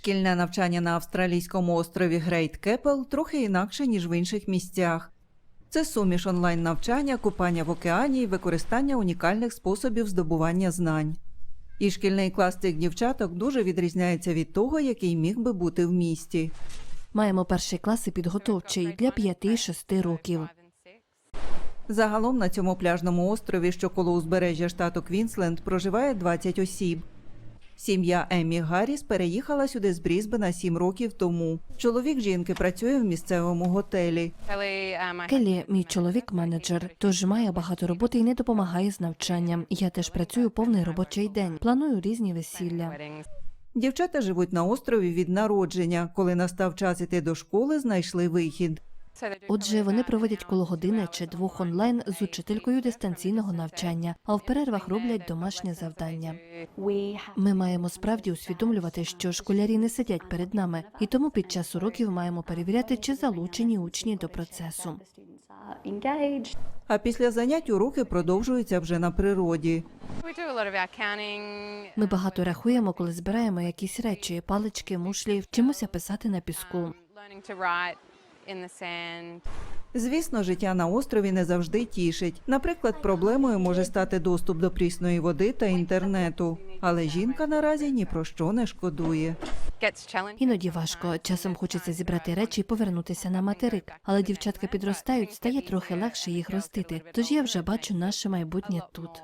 Шкільне навчання на австралійському острові Грейт Кепел трохи інакше, ніж в інших місцях. Це суміш онлайн-навчання, купання в океані і використання унікальних способів здобування знань. І шкільний клас цих дівчаток дуже відрізняється від того, який міг би бути в місті. Маємо перший клас і підготовчий для 5-6 років. Загалом на цьому пляжному острові, що коло узбережжя штату Квінсленд, проживає 20 осіб. Сім'я Еммі Гарріс переїхала сюди з Брізбена 7 років тому. Чоловік жінки працює в місцевому готелі. Келі, мій чоловік менеджер, тож має багато роботи і не допомагає з навчанням. Я теж працюю повний робочий день. Планую різні весілля. Дівчата живуть на острові від народження. Коли настав час іти до школи, знайшли вихід. Отже, вони проводять коло години чи двох онлайн з учителькою дистанційного навчання, а в перервах роблять домашнє завдання. Ми маємо справді усвідомлювати, що школярі не сидять перед нами, і тому під час уроків маємо перевіряти, чи залучені учні до процесу. А після занять уроки продовжуються вже на природі. Ми багато рахуємо, коли збираємо якісь речі, палички, мушлі, вчимося писати на піску. Звісно, життя на острові не завжди тішить. Наприклад, проблемою може стати доступ до прісної води та інтернету. Але жінка наразі ні про що не шкодує. Іноді важко. Часом хочеться зібрати речі і повернутися на материк. Але дівчатка підростають, стає трохи легше їх ростити. Тож я вже бачу наше майбутнє тут.